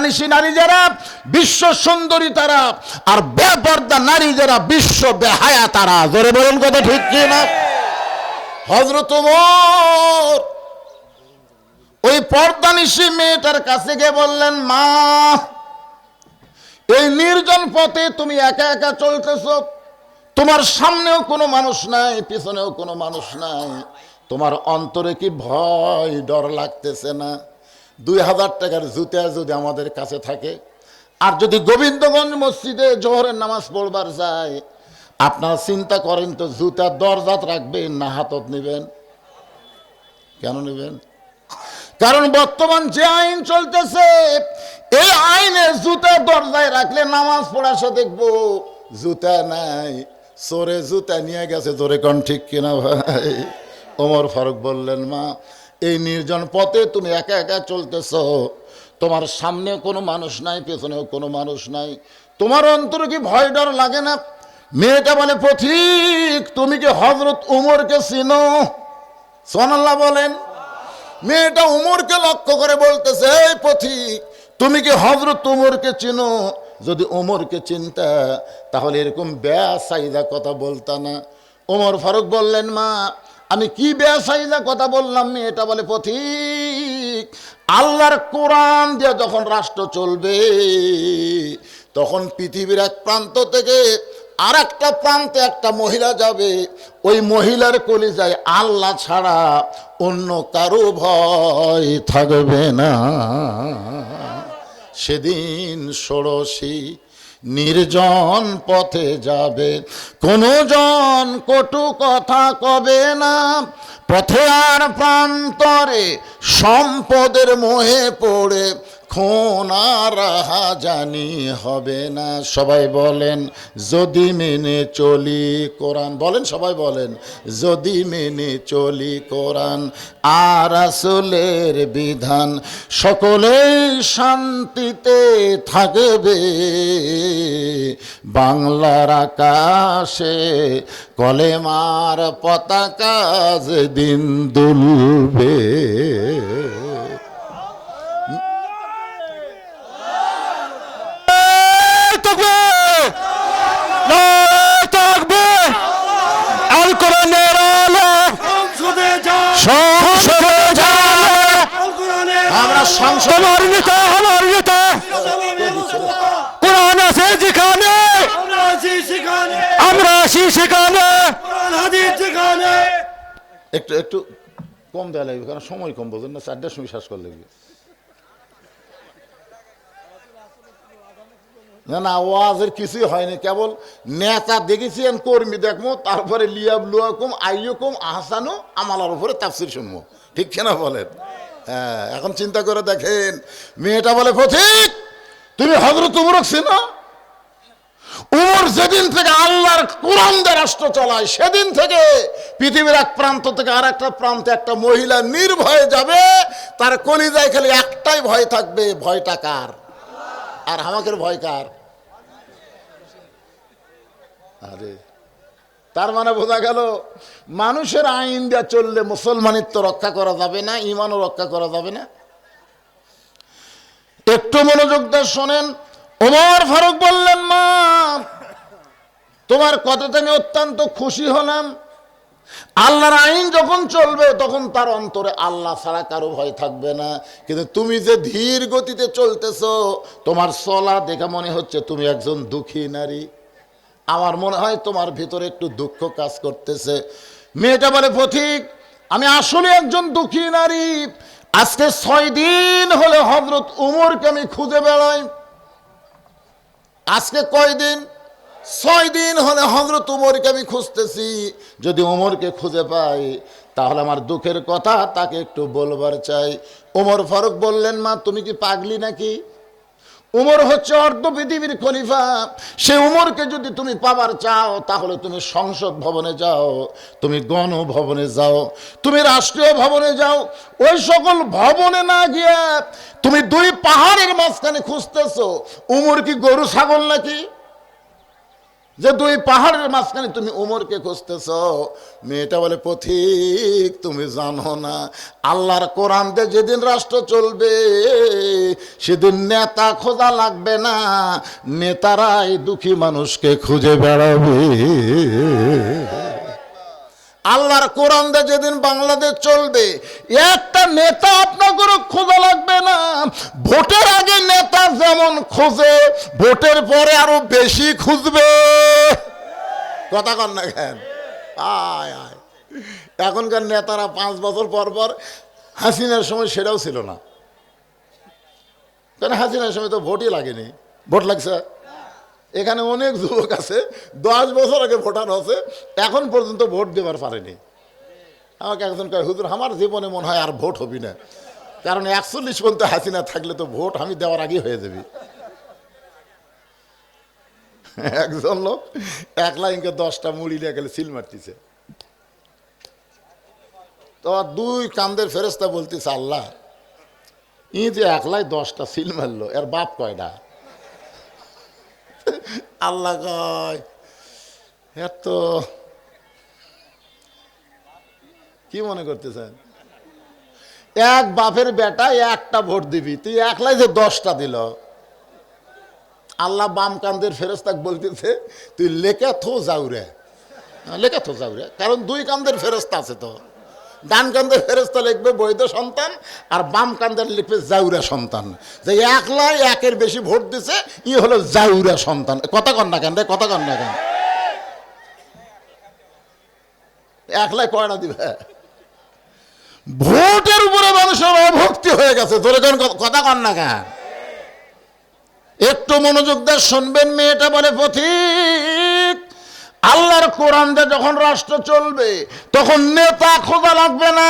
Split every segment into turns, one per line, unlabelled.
পর্দানিশী নারী যারা, বিশ্ব সুন্দরী তারা, আর বেপর্দা নারী যারা, বিশ্ব বেহায়া তারা। জোরে বলুন কথা ঠিক কি না? হজরত ওই পর্দানিশী মেয়েটার কাছে গিয়ে বললেন, মা, এই নির্জন পথে তুমি একা একা চলতেছ। তোমার সামনেও কোনো মানুষ নাই, পিছনেও কোনো মানুষ নাই। তোমার অন্তরে কি ভয়, ডর লাগতেছে না? দুই হাজার টাকার জুতা যদি আমাদের কাছে থাকে। আর যদি গোবিন্দগঞ্জ মসজিদে জোহরের নামাজ পড়বার যায়, আপনারা চিন্তা করেন তো জুতার দরজাত রাখবেন না হাতত নেবেন? কেন নেবেন? কারণ বর্তমান যে আইন চলতেছে, এই আইনে জুতা দরজায় রাখলে নামাজ পড়া সে দেখব জুতা নাই। চোরে জুতা নিয়ে গেছে, জোরে কোন ঠিক কিনা ভাই? ওমর ফারুক বললেন, মা এই নির্জন পথে তুমি একা একা চলতেছ। তোমার সামনে কোনো মানুষ নাই, পেছনেও কোনো মানুষ নাই। তোমার অন্তরে কি ভয় ডর লাগে না? মেয়েটা বলে পথিক তুমি কি হজরত উমরকে চিনো? সোনাল্লাহ বলেন। মেয়েটা উমরকে লক্ষ্য করে বলতেছে, এই পথিক তুমি কি হজরত উমরকে চিনো? যদি উমরকে চিনতা, তাহলে এরকম বেসাইদা কথা বলতা না। ওমর ফারুক বললেন, মা আমি কি বেসাইদা কথা বললাম মেয়েটা বলে পথিক আল্লাহর কোরআন দিয়ে যখন রাষ্ট্র চলবে, তখন পৃথিবীর এক প্রান্ত থেকে আর একটা প্রান্তে একটা মহিলা যাবে। ওই মহিলার কলিজায় আল্লাহ ছাড়া অন্য কারও ভয় থাকবে না। সেদিন ষোড়শী নির্জন পথে যাবে। কোনো জন কটু কথা কবে না। পথে আর প্রান্তরে সম্পদের মোহে পড়ে। খোনার জানি হবে না? সবাই বলেন, যদি মেনে চলি কোরআন। বলেন, সবাই বলেন, যদি মেনে চলি কোরআন। আর আসলের বিধান, সকলেই শান্তিতে থাকবে। বাংলার আকাশে কলেমার পতাকা যেদিন দুলবে আল কোরআনের আলো
সংসদে যাও
সংসদে যাবে
আল কোরআনে
আমার
নেতা আমার নেতা। কোরআন আছে যেখানে।
আমরা আছি সেখানে।
একটু একটু কম দেওয়া লাগবে, কারণ সময় কম না? চারটার সময় করে লাগবে। না না, ওয়াজের কিছুই হয়নি, কেবল নেতা দেখেছি কর্মী দেখব, তারপরে লিয়াব লুয়াকুম, আইয়কুম, আহসানু, আমালার উপরে তাফসির শুনব। ঠিক কিনা বলেন? হ্যাঁ এখন চিন্তা করে দেখেন, মেয়েটা বলে পথিক তুমি হজরত উমরক চিনো? উমর যেদিন থেকে আল্লাহর কোরআন রাষ্ট্র চলায়, সেদিন থেকে পৃথিবীর এক প্রান্ত থেকে আর একটা প্রান্তে একটা মহিলা নির্ভয়ে যাবে, তার কলিজায় খালি একটাই ভয় থাকবে, ভয়টা কার? আর আমাকে ভয় কার? আরে তার মানে বোঝা গেল, মানুষের আইন দিয়ে চললে মুসলমানিত্ব রক্ষা করা যাবে না ইমানও রক্ষা করা যাবে না। একটু মনোযোগ দিয়ে শোনেন, ওমর ফারুক বললেন, মা, তোমার কথাতে আমি অত্যন্ত খুশি হলাম। আল্লাহর আইন যখন চলবে, তখন তার অন্তরে আল্লাহ ছাড়া কারও ভয় থাকবে না। কিন্তু তুমি যে ধীর গতিতে চলতেছ, তোমার চলা দেখে মনে হচ্ছে তুমি একজন দুঃখী নারী। আমার মনে হয় তোমার ভিতরে একটু দুঃখ কাজ করতেছে। মেয়েটা বলে পথিক আমি আসলে একজন দুঃখী নারী। আজকে ছয় দিন হলে হজরত উমরকে আমি খুঁজে বেড়াই। আজকে কয়দিন ছয় দিন হলে হজরত উমরকে আমি খুঁজতেছি। যদি উমরকে খুঁজে পাই, তাহলে আমার দুঃখের কথা তাকে একটু বলবার চাই। উমর ফারুক বললেন, মা, তুমি কি পাগলি নাকি? উমর হচ্ছে অর্ধ পৃথিবীর খলিফা। সে উমরকে যদি তুমি পাবার চাও, তাহলে তুমি সংসদ ভবনে যাও, তুমি গণভবনে যাও, তুমি রাষ্ট্রীয় ভবনে যাও। ওই সকল ভবনে না গিয়া তুমি দুই পাহাড়ের মাঝখানে খুঁজতেছো। উমর কি গরু, ছাগল নাকি? যে দুই পাহাড়ের মাঝখানে তুমি উমরকে খুঁজতেছ, মেয়েটা বলে, পথিক, তুমি জানো না। আল্লাহর কোরআন দিয়ে যেদিন রাষ্ট্র চলবে, সেদিন নেতা খোঁজা লাগবে না। নেতারাই দুঃখী মানুষকে খুঁজে বেড়াবে। আল্লাহর কোরআন দিয়ে যেদিন বাংলাদেশ চলবে, একটা নেতা আপনাকে খোঁজা লাগবে না। ভোটের আগে নেতা যেমন খোঁজে, ভোটের পরে আরও বেশি খুঁজবে। কথা কন না কেন? আয় আয়। এখনকার নেতারা পাঁচ বছর পর পর হাসিনার সময় সেটাও ছিল না। কারণ হাসিনার সময় তো ভোটই লাগেনি? ভোট লাগছে? এখানে অনেক যুবক আছে, দশ বছর আগে ভোটার হচ্ছে এখন পর্যন্ত ভোট দেবার পারেনি। আমাকে একজন কয়, হুজুর, আমার জীবনে মনে হয় আর ভোট হবি না। কারণ একচল্লিশ পর্যন্ত হাসিনা থাকলে তো ভোট আমি দেওয়ার আগে হয়ে যাবি। একজন লোক এক লাইনকে দশটা মুড়ি নিয়ে গেলে সিল মারতেছে। তো দুই কান্দের ফেরেস্তা বলতেছে, আল্লাহ ই যে একলাই দশটা সিল মারলো, এর বাপ কয়টা আল্লাহ এত কি মনে করতেছেন? এক বাপের বেটা একটা ভোট দিবি, তুই একলাই যে দশটা দিল। আল্লাহ বাম কান্দের ফেরস্তাক বলতেছে, তুই লেখা থো যাউরে লেখা থো যাউরে কারণ দুই কান্দের ফেরস্তা আছে তো। ডান কান্দের ফেরস্তা লিখবে বৈধ সন্তান আর বাম কান্দের লিখবে জাউরা সন্তান। যে একলাই একের বেশি ভোট দিছে, ই হলো জাউরা সন্তান। কথা কন না কেন রে, কথা কন না কেন? একলাই কয়টা দিবে। ভোটের উপরে মানুষের অভক্তি হয়ে গেছে তোর কোন কথা কন না কেন? একটু মনোযোগ দিয়ে শুনবেন, মেয়েটা বলে, পথিক আল্লাহর কোরআন দিয়ে যখন রাষ্ট্র চলবে, তখন নেতা খোঁজা লাগবে না।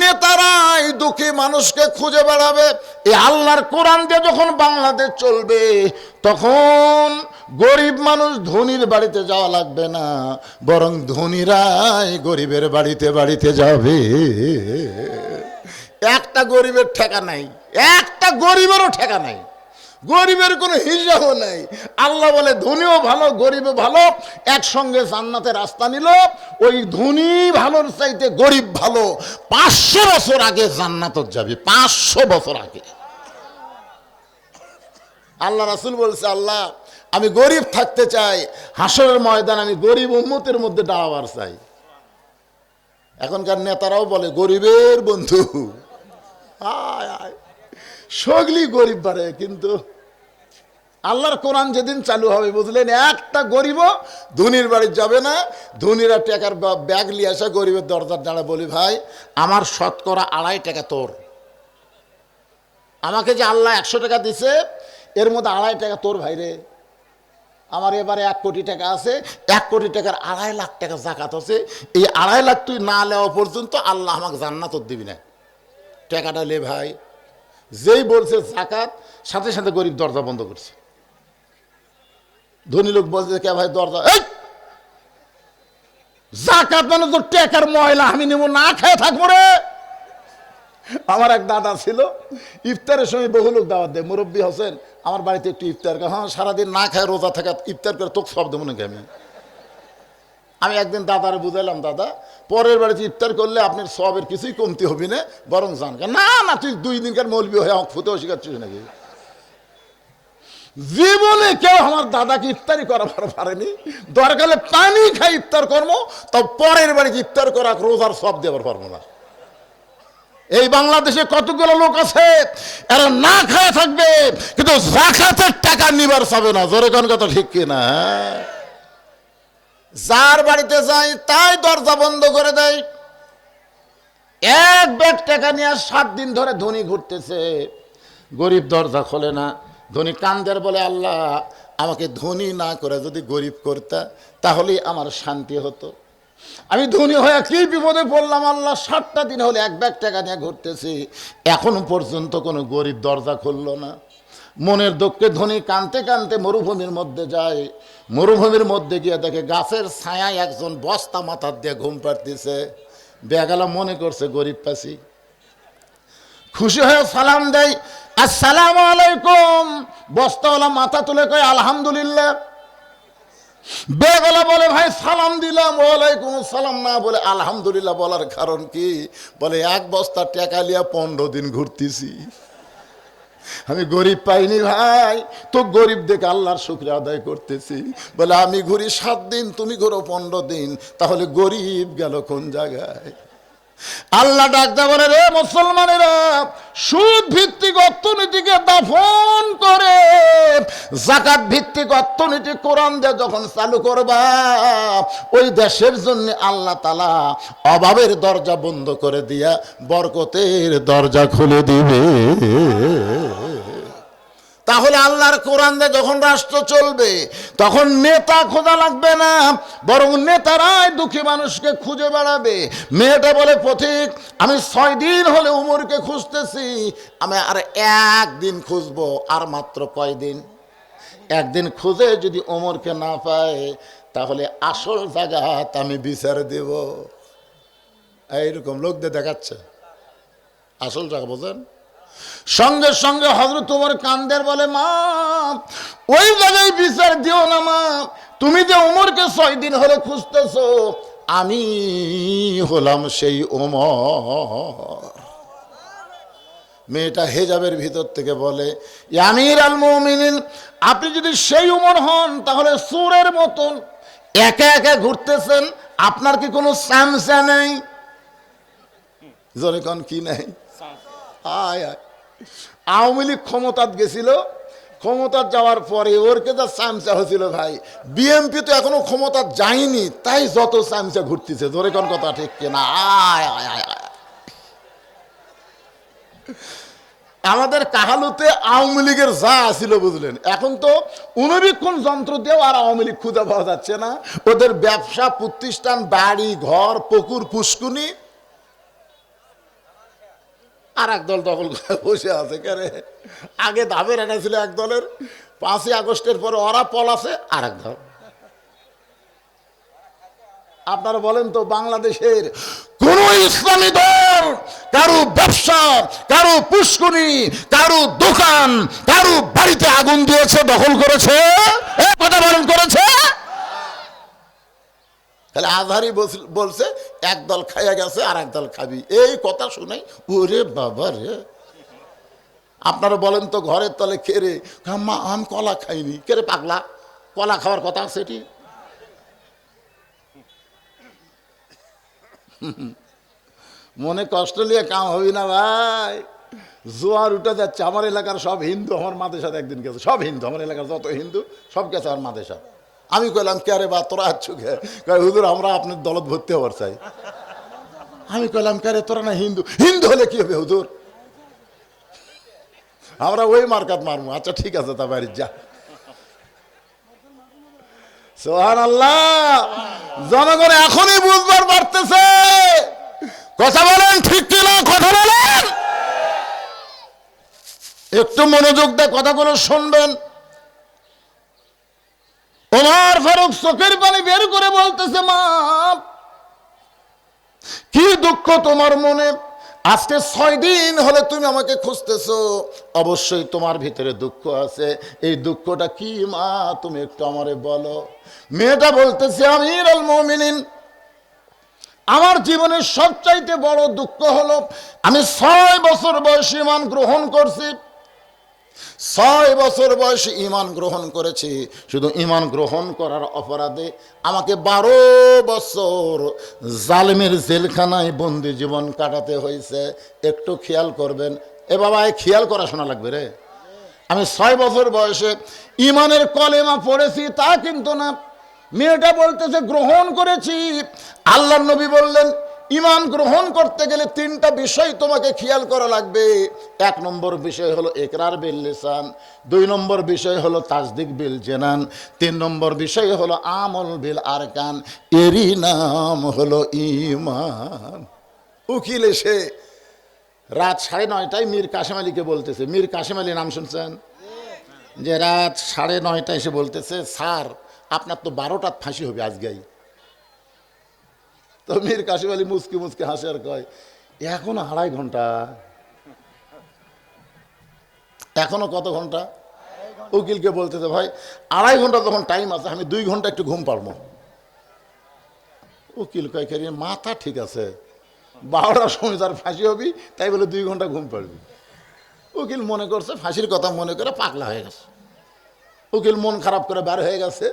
নেতারাই দুঃখী মানুষকে খুঁজে বেড়াবে। এই আল্লাহর কোরআন দিয়ে যখন বাংলাদেশ চলবে, তখন গরিব মানুষ ধনীর বাড়িতে যাওয়া লাগবে না, বরং ধনীরাই গরিবের বাড়িতে বাড়িতে যাবে। একটা গরিবের ঠেকা নাই, একটা গরিবেরও ঠেকা নাই। গরিবের কোনো হিসাবও নেই। আল্লাহ বলে, ধনীও ভালো, গরিবও ভালো, একসঙ্গে জান্নাতে রাস্তা নিল। ওই ধনী ভালোর চাইতে গরিব ভালো। পাঁচশো বছর আগে জান্নাতত যাবে, পাঁচশো বছর আগে। আল্লাহ রাসুল বলছে, আল্লাহ, আমি গরিব থাকতে চাই। হাসরের ময়দান আমি গরিব উন্মতের মধ্যে দাঁড়াবার চাই। এখনকার নেতারাও বলে, গরিবের বন্ধু। আয় আয়। সগলি গরিব বাড়ে কিন্তু আল্লাহর কোরআন যেদিন চালু হবে, বুঝলেন? একটা গরিব ধনির বাড়ি যাবে না। ধনীরা টাকার ব্যাগ নিয়ে আসা, গরিবের দরজার দাঁড়া বলি, ভাই, আমার শতকরা আড়াই টাকা তোর। আমাকে যে আল্লাহ একশো টাকা দিছে, এর মধ্যে আড়াই টাকা তোর ভাই রে। আমার এবারে এক কোটি টাকা আছে, এক কোটি টাকার আড়াই লাখ টাকা জাকাত আছে। এই আড়াই লাখ তুই না নেওয়া পর্যন্ত আল্লাহ আমাকে জান্নাত দিবি না। টাকাটা লে ভাই যেই বলছে জাকাত, সাথে সাথে গরিব দরজা বন্ধ করছে। ধনী লোক বলছে, কে ভাই দরজা? জাকাত মানে তো টেকার ময়লা, আমি নেব, না খেয়ে থাকব রে। আমার এক দাদা ছিল, ইফতারের সময় বহু লোক দাওয়াত দেয়। মুরব্বী হোসেন, আমার বাড়িতে একটু ইফতার হ্যাঁ সারাদিন না খায় রোজা থাকা, ইফতার করে তোকে সব দেবো নাকি আমি? আমি একদিন দাদারে বুঝাইলাম, দাদা, পরের বাড়িতে ইফতার করলে আপনার সবের কিছুই কমতি হবি না, বরং জান। না না, তুই দুই দিনকার মৌলবি হয়ে আমাকে ফুতেও শিখাচ্ছিস নাকি? জীবনে কেউ আমার দাদাকে ইফতারি করাবার পারেনি। দরকার পানি খাই ইফতার কর্ম তো পরের বাড়িতে ইফতার করা, রোজার সব দেওয়ার পারব না। এই বাংলাদেশে কতগুলো লোক আছে, এরা না খায় থাকবে, কিন্তু টাকা নিবার পাবে না। জোরে কোন কথা ঠিক কিনা হ্যাঁ? যার বাড়িতে যাই, তাই দরজা বন্ধ করে দেয়। এক ব্যাগ টাকা নিয়ে সাত দিন ধরে ধনী ঘুরতেছে। গরিব দরজা খোলে না। ধনী কান্দের বলে, আল্লাহ, আমাকে ধনী না করে যদি গরিব করতা, তাহলেই আমার শান্তি হতো। আমি ধনী হয়ে কি বিপদে পড়লাম, আল্লাহ, সাতটা দিন হলে এক ব্যাগ টাকা নিয়ে ঘুরতেছি। এখনও পর্যন্ত কোনো গরিব দরজা খুললো না। মনের দুঃখে ধনী কানতে কানতে মরুভূমির মধ্যে যায়। মরুভূমির মধ্যে গিয়ে দেখে গাছের ছায়ায় একজন বস্তা মাথার দিয়ে ঘুম পাড়তেছে। বেগালা মনে করছে, গরিব পাশি খুশি হয়ে সালাম দেয়, আসসালাম আলাইকুম। বস্তাওয়ালা মাথা তুলে কয়, আলহামদুলিল্লাহ। বেগলা বলে, ভাই, সালাম দিলাম। ওয়ালাইকুম সালাম না, বলে, আলহামদুলিল্লাহ। বলার কারণ কি? বলে, এক বস্তা টেকা লিয়া পনেরো দিন ঘুরতেছি। আমি গরিব পাইনি ভাই, তো গরিব দেখে আল্লাহর শুক্রিয়া আদায় করতেছি। বলে, আমি ঘুরি সাত দিন, তুমি ঘুরো পনেরো দিন, তাহলে গরিব গেল কোন জায়গায়? আল্লাহ ডাকতে বলে রে মুসলমানেরা সুদ ভিত্তিক অর্থনীতিকে দাফন করে, জাকাত ভিত্তিক অর্থনীতি কোরআন দিয়ে যখন চালু করবা, ওই দেশের জন্য আল্লাহ তালা অভাবের দরজা বন্ধ করে দিয়া বরকতের দরজা খুলে দিবে। তাহলে আল্লাহর কোরআন দিয়ে যখন রাষ্ট্র চলবে, তখন নেতা খোঁজা লাগবে না, বরং নেতারাই দুঃখী মানুষকে খুঁজে বেড়াবে। মেয়েটা বলে, পথিক, আমি ছয় দিন হলে উমরকে খুঁজতেছি, আমি আর একদিন খুঁজবো, আর মাত্র কয়দিন? একদিন খুঁজে যদি ওমরকে না পায়, তাহলে আসল জায়গাত আমি বিচার দেব। এইরকম লোকদের দেখাচ্ছে। আসল জায়গা বোঝেন? সঙ্গে সঙ্গে হজরত তোমার কান্দের বলে, মা, ওই জায়গায় বিচার দিও না, মা। তুমি যে ওমরকে ছয় দিন হলে খুঁজতেছো, আমি হলাম সেই ওমর। মেয়েটা হেজাবের ভিতর থেকে বলে আমির আল মমিনিন আপনি যদি সেই উমর হন, তাহলে সুরের মতন একা একা ঘুরতেছেন, আপনার কি কোনো স্যামসা নেই? কন কি নেই? আওয়ামী লীগ ক্ষমতাত গেছিল। ক্ষমতা যাওয়ার পরে ওর কে যা চামচা হয়েছিল ভাই? বিএমপি তো এখনও ক্ষমতা যায়নি, তাই যত চামচা ঘুরতেছে। ধরে কোন কথা ঠিক কিনা। আমাদের কাহালুতে আওয়ামী লীগের যা ছিল বুঝলেন। এখন তো উনবীক্ষণ যন্ত্র দিয়েও আর আওয়ামী লীগ খুঁজে পাওয়া যাচ্ছে না। ওদের ব্যবসা, প্রতিষ্ঠান, বাড়ি, ঘর, পুকুর, পুষ্কুনি আর এক দল দখল করে বসে আছে কেন আগে দাবের এনে ছিল এক দলের, পাঁচই আগস্টের পরে ওরা পলাছে আর এক দল। আপনারা বলেন তো, বাংলাদেশের কোন ইসলামী দল, কারও ব্যবসা, কারও পুষ্করি কারও দোকান, কারও বাড়িতে আগুন দিয়েছে, দখল করেছে? কথা বলেন, করেছে? তাহলে আজহারি বলছে- বলছে, এক দল খাইয়া গেছে আর এক দল খাবি। এই কথা শুনে ওরে বাবা রে। আপনারা বলেন তো ঘরের তলে খেরে মা, আম কলা খাইনি। কেরে পাগলা? কলা খাওয়ার কথা সেটি মনে কষ্ট নিয়ে কাম হবি না ভাই। জোয়ার উঠে যাচ্ছে। আমার এলাকার সব হিন্দু, আমার মাদের সাথে একদিন গেছে। সব হিন্দু, আমার এলাকার যত হিন্দু, সব গেছে আমার মাদের সাথে আমি কইলাম, কে রে বা, তোরা আছো কে? হুজুর, আমরা আপনার দলত ভর্তি হবার চাই। আমি কইলাম, কে রে তোরা না হিন্দু? হিন্দু হলে কি হবে, হুজুর? আমরা ওই মার্কাত মারবো আচ্ছা ঠিক আছে, তা বাড়ির যা। সোহান আল্লাহ জনগণ এখনই বুঝবার পারতেছে। কথা বলেন, ঠিক কিনা কথা বলেন। একটু মনোযোগ দিয়ে কথাগুলো শুনবেন। ওমর ফারুক চোখের পানি বের করে বলতেছে, মা, কি দুঃখ তোমার মনে? আজকে ছয় দিন হলে তুমি আমাকে খুঁজতেছো। অবশ্যই তোমার ভিতরে দুঃখ আছে। এই দুঃখটা কি, মা, তুমি একটু আমারে বলো। মেয়েটা বলতেছে আমির আল মমিনিন, আমার জীবনের সবচাইতে বড় দুঃখ হলো আমি ছয় বছর বয়সে ইমান গ্রহণ করছি। ছয় বছর বয়সে ইমান গ্রহণ করেছি। শুধু ইমান গ্রহণ করার অপরাধে আমাকে বারো বছর জালেমের জেলখানায় বন্দি জীবন কাটাতে হয়েছে। একটু খেয়াল করবেন। এ বাবা, এ খেয়াল করা শোনা লাগবে রে। আমি ছয় বছর বয়সে ইমানের কলেমা পড়েছি, তা কিন্তু না। মেয়েটা বলতেছে, গ্রহণ করেছি। আল্লাহ নবী বললেন ইমান গ্রহণ করতে গেলে তিনটা বিষয় তোমাকে খেয়াল করা লাগবে। এক নম্বর বিষয় হলো একরার বিল লিসান, দুই নম্বর বিষয় হলো তাজদিক বিল জেনান, তিন নম্বর বিষয় হলো আমল বিল আরকান, এরই নাম হলো ইমান উকিল এসে রাত সাড়ে নয়টায় মীর কাশেম আলীকে বলতেছে। মীর কাশেম আলী নাম শুনছেন? যে রাত সাড়ে নয়টায় এসে বলতেছে, স্যার, আপনার তো বারোটার ফাঁসি হবে আজকেই। তো মীর কাশিম আলী মুসকি মুসকি হাসে আর কয়, এখনও আড়াই ঘণ্টা। এখনও কত ঘণ্টা? উকিলকে বলতেছে, ভাই, আড়াই ঘণ্টা তখন টাইম আছে, আমি দুই ঘণ্টা একটু ঘুম পারব উকিল কয়, "কে মাথা ঠিক আছে। বারোটার সময় তার ফাঁসি হবি, তাই বলে দুই ঘণ্টা ঘুম পারবি উকিল মনে করছে, ফাঁসির কথা মনে করে পাগলা হয়ে গেছে। উকিল মন খারাপ করে বার হয়ে গেছে।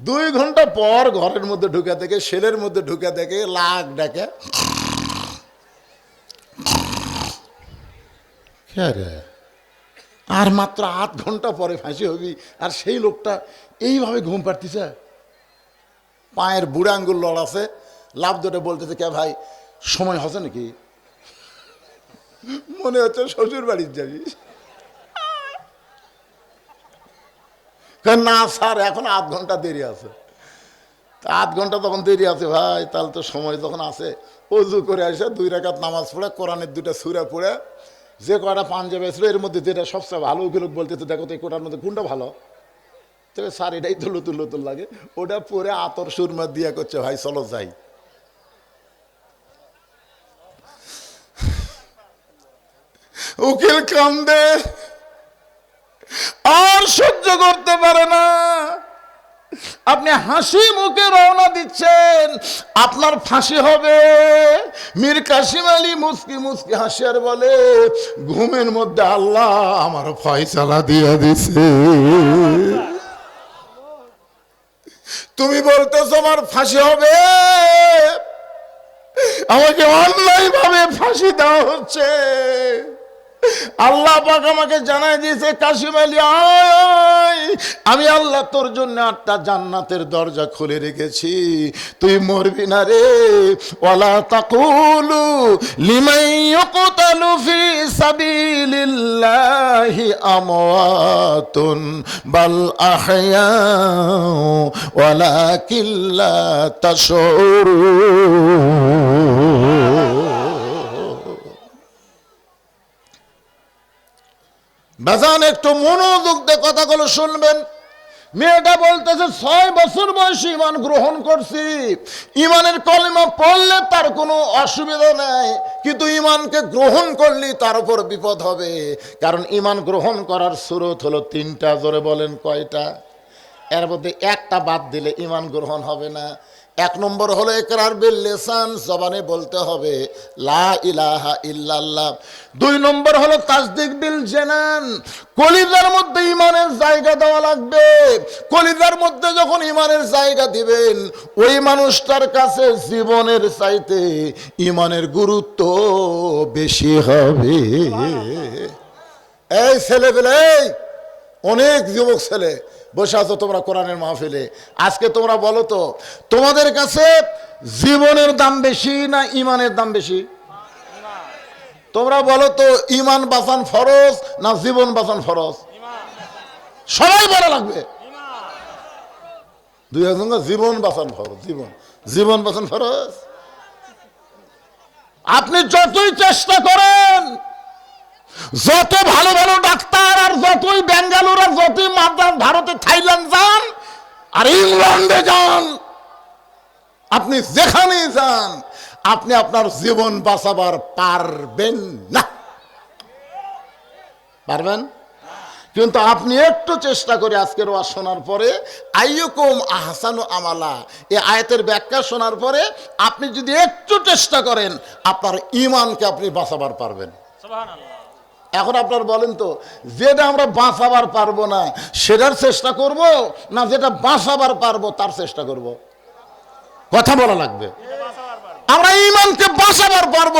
দুই ঘণ্টা পর ঘরের মধ্যে ঢুকে দেখে সেলের মধ্যে ঢুকে দেখে লাখ ডাকে। আর মাত্র আধ ঘণ্টা পরে ফাঁসি হবি, আর সেই লোকটা এইভাবে ঘুম পাড়তিছে? পায়ের বুড়া আঙ্গুল লড়াছে লাভ দুটো বলতেছে, কে ভাই, সময় হচ্ছে নাকি? মনে হচ্ছে শ্বশুর বাড়ির যাবি। না স্যার, এখন আধ ঘণ্টা দেরি আছে। আধ ঘণ্টা তখন দেরি আছে, ভাই, তাহলে তো সময় তখন আছে। অজু করে আসে দুই রাকাত নামাজ পড়ে, কোরআনের দুইটা সুরা পড়ে, যে কটা পাঞ্জাবে ছিল, এর মধ্যে যেটা সবচেয়ে ভালো ওগুলো বলতে তো দেখো তো এই কোটার মধ্যে কোনটা ভালো? তবে স্যার, এটাই তো নতুন নতুন লাগে। ওটা পরে আতর সুরমা দিয়া করছে, ভাই, চলো যাই। উকিল কান্দে। আর সহ্য করতে পারে না। আপনি হাসি মুখে রওনা দিচ্ছেন, আপনার ফাঁসি হবে। মীর কাসিম আলী মুসকি মুসকি হাসিয়ার বলে, ঘুমের মধ্যে আল্লাহ আমার ফয়সালা দিয়ে দিছে। তুমি বলতেছো, আমার ফাঁসি হবে। আমাকে অন্যায় ভাবে ফাঁসি দেওয়া হচ্ছে। আল্লাহ পাক আমাকে জানাই দিয়েছে, কাশিম আলী আমি আল্লাহ তোর জন্য আটটা জান্নাতের দরজা খুলে রেখেছি। তুই মরবি না রে। ওয়ালা তাকুলু লিমান ইউকতালু ফি সাবিলিল্লাহি আমওয়াতুন বাল আহয়া ওয়ালাকিন লা তাশউরুন। বাজান, একটু মনোযোগ দিয়ে কথাগুলো শুনবেন। মেয়েটা বলতেছে, ছয় বছর বয়সে ইমান গ্রহণ করছি। ইমানের কলিমা পড়লে তার কোনো অসুবিধা নেই, কিন্তু ইমানকে গ্রহণ করলে তার উপর বিপদ হবে। কারণ ইমান গ্রহণ করার স্রোত হলো তিনটা, জোরে বলেন কয়টা? এর মধ্যে একটা বাদ দিলে ইমান গ্রহণ হবে না। এক নম্বর হলো একরার বিল লেসান জবানে বলতে হবে লা ইলাহা ইল্লাল্লাহ। দুই নম্বর হলো তাসদিক বিল জেনান কলিজার মধ্যে ইমানের জায়গা দেওয়া লাগবে। কলিজার মধ্যে যখন ইমানের জায়গা দিবেন ওই মানুষটার কাছে জীবনের চাইতে ইমানের গুরুত্ব বেশি হবে। এই ছেলেবেলে অনেক যুবক ছেলে বসে আছো তোমরা কোরআনের মাহফিলে। আজকে তোমরা বলো তো, তোমাদের কাছে জীবনের দাম বেশি না ইমানের দাম বেশি? তোমরা বলো তো, ইমান বাঁচান ফরজ না জীবন বাঁচান ফরজ? সবাই বলা লাগবে। দুই একজন জীবন বাঁচান ফরজ, জীবন। জীবন বাঁচান ফরজ? আপনি যতই চেষ্টা করেন যত ভালো ভালো ডাক্তার আর যতই বেঙ্গালুর আর যতই মাদ্রাস, ভারতে থাইল্যান্ড যান আর ইংল্যান্ডে যান, আপনি যেখানে যান, আপনি আপনার জীবন বাঁচাবার পারবেন না। পারবেন? কিন্তু আপনি একটু চেষ্টা করে আজকের ওয়াজ শোনার পরে, আইয়ুকুম আহসানু আমালা, এই আয়াতের ব্যাখ্যা শোনার পরে আপনি যদি একটু চেষ্টা করেন, আপনার ইমানকে আপনি বাঁচাবার পারবেন। এখন আপনার বলেন তো, যেটা আমরা বাঁচাবার পারব না, সেটার চেষ্টা করব না যেটা বাঁচাবার পারব তার চেষ্টা করব? কথা বলা লাগবে। আমরা ইমানকে বাঁচাবার পারব,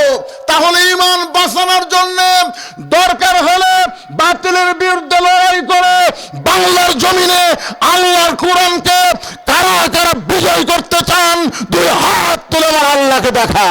তাহলে ইমান বাঁচানোর জন্য দরকার হলে বাতিলের বিরুদ্ধে লড়াই করে বাংলার জমিনে আল্লাহর কোরআনকে কারা কারা বিজয় করতে চান, দুই হাত তুলে আল্লাহকে দেখা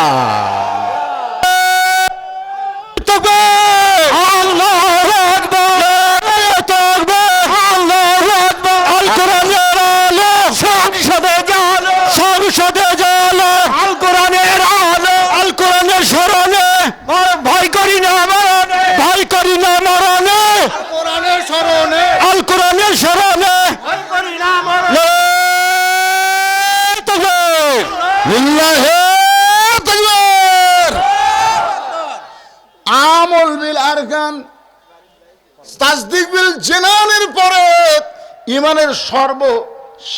আমল বিল আরকান,
তাসদিক বিল জেনানের পরে ইমানের সর্ব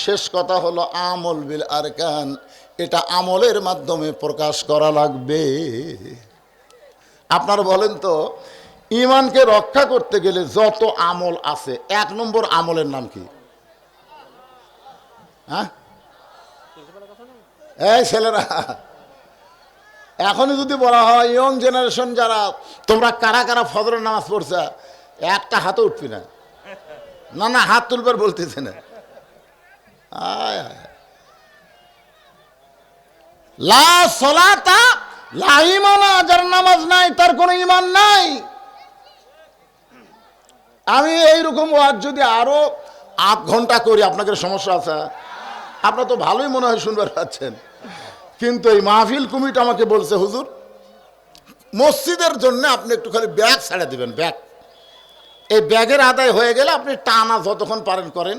শেষ কথা হলো আমল বিল আরকান, এটা আমলের মাধ্যমে প্রকাশ করা লাগবে। আপনারা বলেন তো ইমানকে রক্ষা করতে গেলে যত আমল আছে, এক নম্বর আমলের নাম কি? হ্যাঁ? এই ছেলেরা, এখনই যদি বলা হয় ইয়ং জেনারেশন যারা, তোমরা কারা কারা ফজরের নামাজ পড়ছে, একটা হাতে উঠবি না। না না, হাত তুলবার বলতেছে না। লা সলাতা, লা ইমানা যার নামাজ নাই, তার কোনো ইমান নাই। আমি এইরকম ওয়াজ যদি আরও আধ ঘণ্টা করি, আপনাদের সমস্যা আছে। আপনার তো ভালোই মনে হয় শুনবার পাচ্ছেন। কিন্তু এই মাহফিল কমিটি আমাকে বলছে, হুজুর, মসজিদের জন্য আপনি একটু খালি ব্যাগ ছেড়ে দিবেন, ব্যাগ। এই ব্যাগের আদায় হয়ে গেলে আপনি টানা যতক্ষণ পারেন করেন।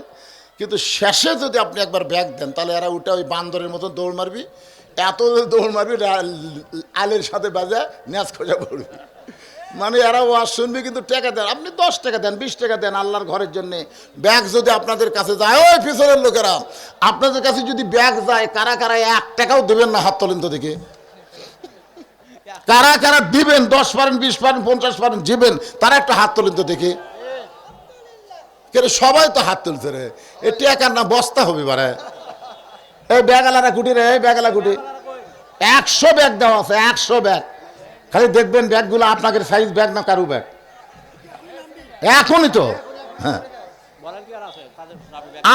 কিন্তু শেষে যদি আপনি একবার ব্যাগ দেন, তাহলে এরা উঠে ওই বান্দরের মতো দৌড় মারবি। এত দৌড় মারবি আলের সাথে বাজা ন্যাচ খোঁজা পড়বি। মানে এরা ওয়াজ শুনবে কিন্তু টাকা দেন। আপনি দশ টাকা দেন, বিশ টাকা দেন আল্লাহর ঘরের জন্য। ব্যাগ যদি আপনাদের কাছে যায়, ওই পিছনের লোকেরা, আপনাদের কাছে যদি ব্যাগ যায়, কারা কারা এক টাকাও দেবেন না হাত তোলেন তো দেখে। কারা কারা দিবেন, দশ পারেন, বিশ পারেন, পঞ্চাশ পারেন, দিবেন, তারা একটা হাত তোলেন তো দেখে। সবাই তো হাত তুলছে রে। এ টেকার না, বস্তা হবে বারে। এই ব্যাগালারা কুটি রে, এই ব্যাগালা কুটি। একশো ব্যাগ দেওয়া আছে, একশো ব্যাগ। খালি দেখবেন ব্যাগগুলো আপনাদের সাইজ ব্যাগ না কারু ব্যাগ এখনই তো। হ্যাঁ।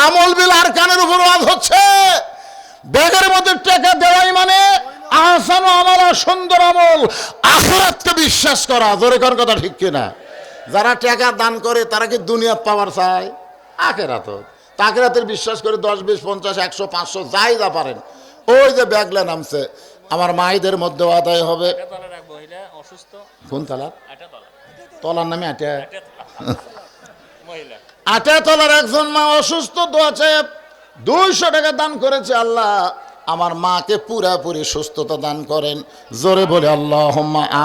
আমল বিল আর কানের উপর ওয়াজ হচ্ছে। ব্যাগের মধ্যে টাকা দেওয়াই মানে আহসান আমল আর সুন্দর আমল। আখরাতকে বিশ্বাস করা, জোরে কোন কথা ঠিক কিনা? যারা টাকা দান করে, তারা কি দুনিয়া পাওয়ার চায়? আখেরাত। তাকেরাতের বিশ্বাস করে দশ, বিশ, পঞ্চাশ, একশো, পাঁচশো, যাই যা পারেন। ওই যে ব্যাগলা নামছে। আমার মায়েদের মধ্যেও আদায় হবে।
অসুস্থ।
কোন
তলা?
তলার নামে আটা।
মহিলা।
আটে তলার একজন মা অসুস্থ দোয়াছে দুইশো টাকা দান করেছে আল্লাহ। আমার মাকে পুরাপুরি সুস্থতা দান করেন। জোরে বলে আল্লাহ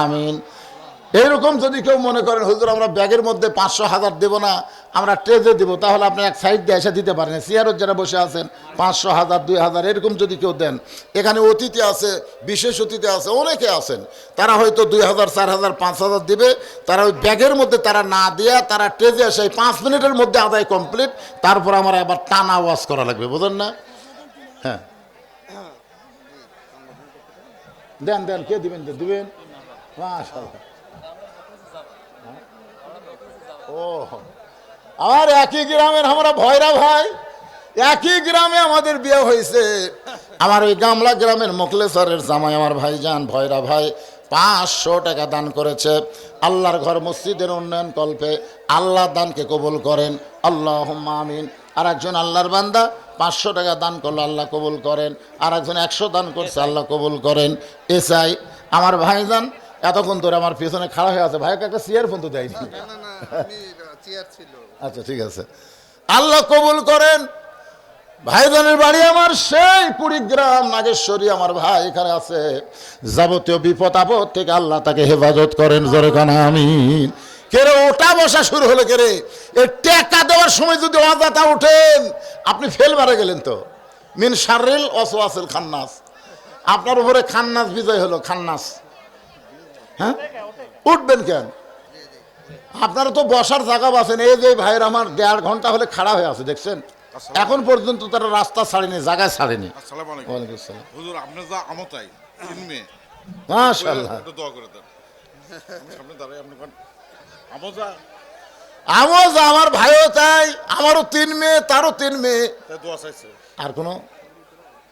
আমিন। এইরকম যদি কেউ মনে করেন, হুজুর, আমরা ব্যাগের মধ্যে পাঁচশো হাজার দেবো না, আমরা ট্রেজে দেবো, তাহলে আপনি এক সাইড দিয়ে এসে দিতে পারেন। চেয়ারত যারা বসে আছেন, পাঁচশো হাজার, দুই হাজার, এরকম যদি কেউ দেন। এখানে অতিথি আছে, বিশেষ অতিথি আছে, অনেকে আছেন। তারা হয়তো দুই হাজার, চার হাজার, পাঁচ হাজার দিবে। তারা ওই ব্যাগের মধ্যে তারা না দিয়ে তারা ট্রেজে এই পাঁচ মিনিটের মধ্যে আদায় কমপ্লিট। তারপর আমার আবার টানা ওয়াশ করা লাগবে, বোঝেন না? হ্যাঁ। দেন দেন, কে দিবেন? দিবেন? মাশাআল্লাহ। ও। আমার একই গ্রামের আমরা ভয়রা ভাই, একই গ্রামে আমাদের বিয়ে হয়েছে। আমার ওই গামলা গ্রামের মোকলেশ্বরের জামাই আমার ভাই যান ভয়রা ভাই, পাঁচশো টাকা দান করেছে। আল্লাহর ঘর মসজিদের উন্নয়ন কল্পে আল্লাহ দানকে কবুল করেন। আল্লাহ আমিন। আর একজন আল্লাহর বান্দা, পাঁচশো টাকা দান করল আল্লাহ কবুল করেন। আর একজন একশো দান করছে, আল্লাহ কবুল করেন। এসাই আমার ভাইজান এতক্ষণ ধরে আমার পেছনে খাড়া হয়ে আছে। ভাইকে একটা চেয়ার ফোন তো দেয়নি।
আমি
আচ্ছা ঠিক আছে। আল্লাহ কবুল করেন। ভাইজানের বাড়ি আমার সেই কুড়িগ্রাম নাগেশ্বরী আমার ভাই এখানে আছে। যাবতীয় বিপদ আপদ থেকে আল্লাহ তাকে হেফাজত করেন জোরে কানা আমিন। কেরে ওটা বসা শুরু হলো কেরে? এই টেকা দেওয়ার সময় যদি অজাতা ওঠেন আপনি ফেল মারা গেলেন তো। মিন শারিল অসওয়াসিল খান্নাস। আপনার উপরে খান্নাস বিজয় হলো খান্নাস। হ্যাঁ? উঠবেন কেন? আপনারা তো বসার জায়গা আছেন এই যে ভাইয়ের আমার দেড় ঘণ্টা হলে খাড়া হয়ে আছে দেখছেন? এখন পর্যন্ত তারা রাস্তা ছাড়েনি জায়গায় ছাড়েনি।
আসসালামু আলাইকুম।
ওয়ালাইকুম আসসালাম।
হুজুর আপনি যা আমতাই তিন মেয়ে।
মাশাল্লাহ
একটু দোয়া করে দেন। সামনে দাঁড়াই আপনি কোন আমজা
আমার ভাইও তাই আমারও তিন মেয়ে তারও তিন মেয়ে। আর কোনো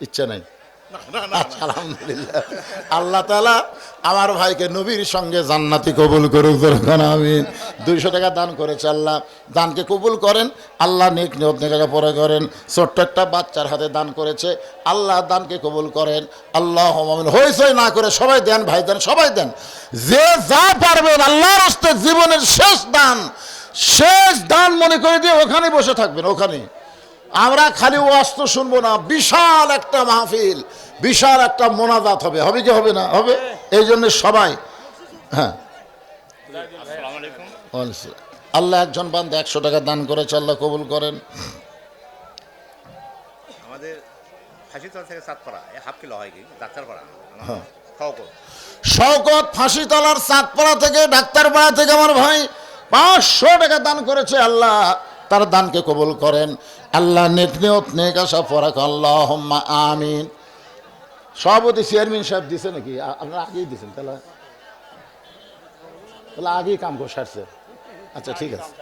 ইচ্ছা নাই। আচ্ছা, আল্লাহ তালা আমার ভাইকে নবীর সঙ্গে জান্নাতি কবুল করুক দরকার আমিন। দুইশো টাকা দান করেছে আল্লাহ। দানকে কবুল করেন আল্লাহ নেক নিয়ত পরে করেন। ছোট্ট একটা বাচ্চার হাতে দান করেছে আল্লাহ দানকে কবুল করেন। আল্লাহ আমিন। হইসই না করে সবাই দেন ভাই দেন সবাই দেন। যে যা পারবেন আল্লাহর হস্তে জীবনের শেষ দান শেষ দান মনে করে দিয়ে ওখানে বসে থাকবেন ওখানে আমরা খালি অস্ত্র শুনব না বিশাল একটা মাহফিল। বিশাল একটা মোনাজাত হবে। হবে কি হবে না? হবে? এই জন্য সবাই হ্যাঁ।
আসসালামু আলাইকুম
ওয়ালাইকুম। আল্লাহ একজন বান্ধব একশো টাকা দান করেছে আল্লাহ কবুল করেন।
আমাদের থেকে সাতপাড়া হাফ কিলো হয় কি? ডাক্তারপাড়া।
হ্যাঁ। শওকত। ফাঁসিতলার থেকে ডাক্তারপাড়া থেকে আমার ভাই পাঁচশো টাকা দান করেছে আল্লাহ তার দানকে কবুল করেন। আল্লাহ নেক নিয়ত নেক আশা ফরাক আল্লাহ আমিন। সভাপতি চেয়ারম্যান সাহেব দিছে নাকি? আপনারা আগেই দিছেন, তাহলে তাহলে আগেই কাম করে সারছে। আচ্ছা ঠিক আছে।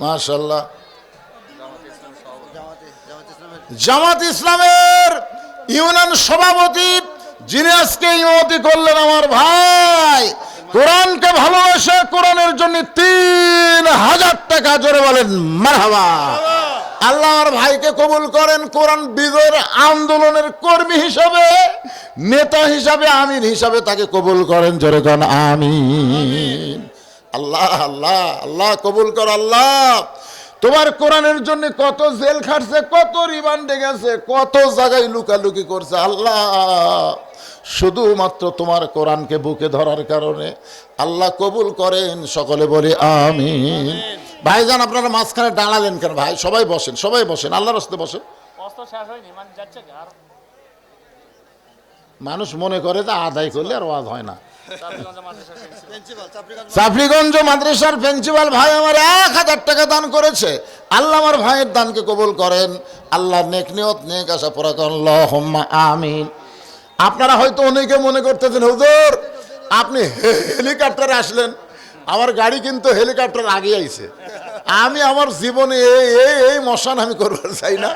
মাশাল্লাহ জামাত ইসলামের ইউনিয়ন সভাপতি যিনি আজকে ইমতি করলেন আমার ভাই কোরআনকে ভালোবাসে, কোরআনের জন্য তিন হাজার টাকা জোরে বলেন, মারহাবা। আল্লাহ আমার ভাইকে কবুল করেন, কোরআন বিজয়ের আন্দোলনের কর্মী হিসাবে, নেতা হিসাবে, আমির হিসাবে তাকে কবুল করেন, জোরে কন, আমিন। আল্লাহ আল্লাহ আল্লাহ, কবুল কর, আল্লাহ। তোমার কোরআনের জন্য কত জেল খাটছে, কত রিমান্ডে গেছে, কত জায়গায় লুকালুকি করছে, আল্লাহ। শুধুমাত্র তোমার কোরআনকে বুকে ধরার কারণে আল্লাহ কবুল করেন। সকলে বলি আমিন। ভাইজান আপনারা মাঝখানে দাঁড়ালেন কেন? ভাই সবাই বসেন সবাই বসেন আল্লাহর রাস্তে বসেন।
মানে যাচ্ছে কি? আর?
মানুষ মনে করে যে আদায় করলে আর ওয়াজ হয় না।
চাঁদগঞ্জ মাদ্রাসার প্রিন্সিপাল।
চাপড়িগঞ্জ মাদ্রাসার প্রিন্সিপাল ভাই আমার এক হাজার টাকা দান করেছে। আল্লাহ আমার ভাইয়ের দানকে কবুল করেন। আল্লাহ নেক নিয়ত নেক আশা পরা আমিন। আপনারা হয়তো অনেকে মনে করতেছেন, হুজুর, আপনি হেলিকপ্টারে আসলেন। আমার গাড়ি কিন্তু হেলিকপ্টার আগে আইছে। আমি আমার জীবনে এই এই এই মশান আমি করবার চাই না।